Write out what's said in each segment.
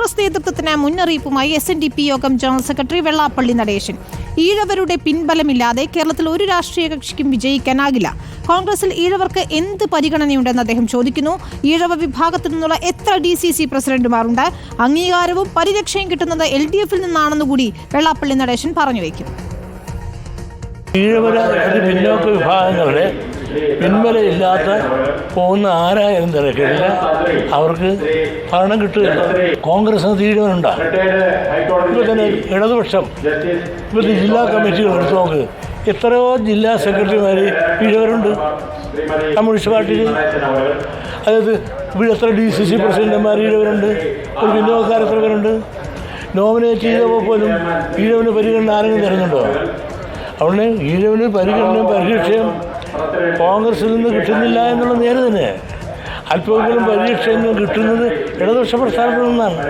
കോൺഗ്രസ് നേതൃത്വത്തിന് മുന്നറിയിപ്പുമായി S N D P യോഗം ജനറൽ സെക്രട്ടറി വെള്ളാപ്പള്ളി നടേശൻ. ഈഴവരുടെ പിൻബലമില്ലാതെ കേരളത്തിൽ ഒരു രാഷ്ട്രീയ കക്ഷിക്കും വിജയിക്കാനാകില്ല. കോൺഗ്രസിൽ ഈഴവർക്ക് എന്ത് പരിഗണനയുണ്ടെന്ന് അദ്ദേഹം ചോദിക്കുന്നു. ഈഴവ വിഭാഗത്തിൽ നിന്നുള്ള എത്ര ഡി സി സി പ്രസിഡന്റുമാരുണ്ട്? അംഗീകാരവും പരിരക്ഷയും കിട്ടുന്നത് എൽ ഡി എഫിൽ നിന്നാണെന്നുകൂടി വെള്ളാപ്പള്ളി നടേശൻ പറഞ്ഞു വയ്ക്കും. ഒരു പിന്നോക്ക പിൻബലമില്ലാത്ത പോകുന്ന ആരായാലും തിരക്കില്ല അവർക്ക് ഭരണം കിട്ടുകയില്ല. കോൺഗ്രസ് തീരുമാനമുണ്ടാകും ഇപ്പോൾ തന്നെ ഇടതുപക്ഷം. ഇപ്പോഴത്തെ ജില്ലാ കമ്മിറ്റികൾ എടുത്തു നോക്ക്. എത്രയോ ജില്ലാ സെക്രട്ടറിമാർ ഇഴവരുണ്ട് കമ്മ്യൂണിസ്റ്റ് പാർട്ടിയിൽ അതായത് ഇവിടെ എത്ര ഡി സി സി പ്രസിഡന്റുമാർ ഈഴവരുണ്ട് ഒരു വിനോദക്കാർ എത്ര പേരുണ്ട്. നോമിനേറ്റ് ചെയ്തപ്പോൾ പോലും ഈഴവന് പരിഗണന ആരെങ്കിലും തരുന്നുണ്ടോ? അതുകൊണ്ട് ഈഴവന് പരിഗണനയും പരിരക്ഷയും കോൺഗ്രസിൽ നിന്ന് കിട്ടുന്നില്ല എന്നുള്ള നേരെ തന്നെ. അല്പമെങ്കിലും പരിരക്ഷയൊന്നും കിട്ടുന്നത് ഇടതുപക്ഷ പ്രസ്ഥാനത്തിൽ നിന്നാണ്.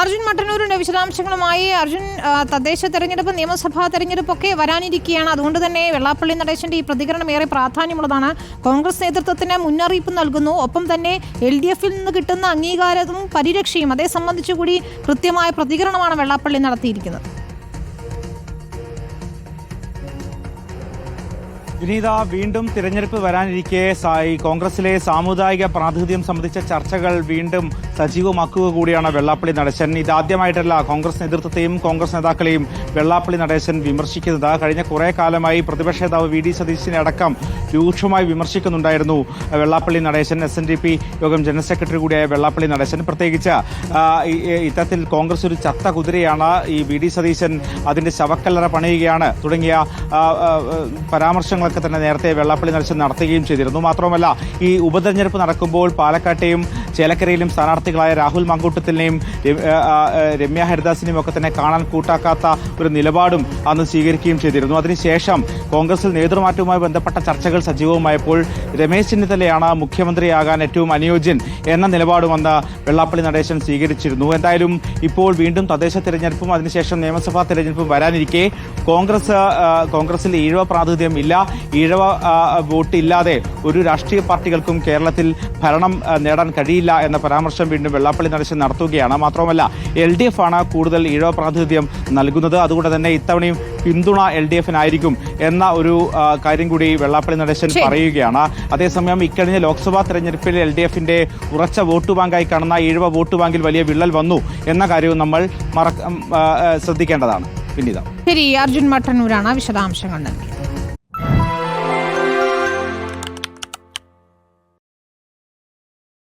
അർജുൻ മട്ടന്നൂരിന്റെ വിശദാംശങ്ങളുമായി അർജുൻ തദ്ദേശ തെരഞ്ഞെടുപ്പ് നിയമസഭാ തെരഞ്ഞെടുപ്പൊക്കെ വരാനിരിക്കുകയാണ്. അതുകൊണ്ട് തന്നെ വെള്ളാപ്പള്ളി നടേശന്റെ ഈ പ്രതികരണം ഏറെ പ്രാധാന്യമുള്ളതാണ്. കോൺഗ്രസ് നേതൃത്വത്തിന് മുന്നറിയിപ്പ് നൽകുന്നു. ഒപ്പം തന്നെ എൽ ഡി എഫിൽ നിന്ന് കിട്ടുന്ന അംഗീകാരവും പരിരക്ഷയും അതേ സംബന്ധിച്ചുകൂടി കൃത്യമായ പ്രതികരണമാണ് വെള്ളാപ്പള്ളി നടത്തിയിരിക്കുന്നത്. വിനീത വീണ്ടും തിരഞ്ഞെടുപ്പ് വരാനിരിക്കെ കോൺഗ്രസിലെ സാമുദായിക പ്രാതിനിധ്യം സംബന്ധിച്ച ചർച്ചകൾ വീണ്ടും സജീവമാക്കുക കൂടിയാണ് വെള്ളാപ്പള്ളി നടേശൻ. ഇതാദ്യമായിട്ടല്ല കോൺഗ്രസ് നേതൃത്വത്തെയും കോൺഗ്രസ് നേതാക്കളെയും വെള്ളാപ്പള്ളി നടേശൻ വിമർശിക്കുന്നത്. കഴിഞ്ഞ കുറെ കാലമായി പ്രതിപക്ഷ നേതാവ് വി. ഡി. സതീശിനെ അടക്കം രൂക്ഷമായി വിമർശിക്കുന്നുണ്ടായിരുന്നു. Vellappally Natesan S N D P യോഗം ജനറൽ സെക്രട്ടറി കൂടിയായ വെള്ളാപ്പള്ളി നടേശൻ. പ്രത്യേകിച്ച് ഇത്തരത്തിൽ കോൺഗ്രസ് ഒരു ചത്ത കുതിരയാണ് ഈ വി. ഡി. സതീശൻ. അതിന്റെ ശവക്കല്ലറ പണിയുകയാണ്. തുടങ്ങിയ ആ, പരാമർശങ്ങളൊക്കെ തന്നെ നേരത്തെ വെള്ളാപ്പള്ളി നടേശൻ നടത്തുകയും ചെയ്തിരുന്നു. മാത്രമല്ല ഈ ഉപതെരഞ്ഞെടുപ്പ് നടക്കുമ്പോൾ പാലക്കാട്ടെയും ചേലക്കരയിലും സ്ഥാനാർത്ഥികളായ രാഹുൽ മങ്കൂട്ടത്തിനെയും രമ്യ ഹരിദാസിനെയും ഒക്കെ തന്നെ കാണാൻ കൂട്ടാക്കാത്ത ഒരു നിലപാടും അന്ന് സ്വീകരിക്കുകയും ചെയ്തിരുന്നു. അതിനുശേഷം കോൺഗ്രസിൽ നേതൃമാറ്റവുമായി ബന്ധപ്പെട്ട ചർച്ചകൾ സജീവമായപ്പോൾ രമേശ് ചെന്നിത്തലയാണ് മുഖ്യമന്ത്രിയാകാൻ ഏറ്റവും അനുയോജ്യൻ എന്ന നിലപാടും അന്ന് വെള്ളാപ്പള്ളി നടേശൻ സ്വീകരിച്ചിരുന്നു. എന്തായാലും ഇപ്പോൾ വീണ്ടും തദ്ദേശ തെരഞ്ഞെടുപ്പും അതിനുശേഷം നിയമസഭാ തെരഞ്ഞെടുപ്പും വരാനിരിക്കെ കോൺഗ്രസ് കോൺഗ്രസിൽ ഈഴവ പ്രാതിനിധ്യം ഇല്ല. ഈഴവ വോട്ടില്ലാതെ ഒരു രാഷ്ട്രീയ പാർട്ടികൾക്കും കേരളത്തിൽ ഭരണം നേടാൻ കഴിയില്ല. എന്ന പരാമർശം വീണ്ടും വെള്ളാപ്പള്ളി നടേശൻ നടത്തുകയാണ്. മാത്രമല്ല എൽ ഡി എഫ് ആണ് കൂടുതൽ ഈഴവ പ്രാതിനിധ്യം നൽകുന്നത്. അതുകൊണ്ട് തന്നെ ഇത്തവണയും പിന്തുണ എൽ ഡി എഫിനായിരിക്കും എന്ന ഒരു കാര്യം കൂടി വെള്ളാപ്പള്ളി നടേശൻ പറയുകയാണ്. അതേസമയം ഇക്കഴിഞ്ഞ ലോക്സഭാ തെരഞ്ഞെടുപ്പിൽ എൽ ഡി എഫിന്റെ ഉറച്ച വോട്ട് ബാങ്കായി കാണുന്ന ഈഴവ വോട്ട് ബാങ്കിൽ വലിയ വിള്ളൽ വന്നു എന്ന കാര്യവും നമ്മൾ ശ്രദ്ധിക്കേണ്ടതാണ്. പിന്നീട്. ശരി അർജുൻ മട്ടന്നൂരാണ് വിശദാംശങ്ങൾ നൽകിയത്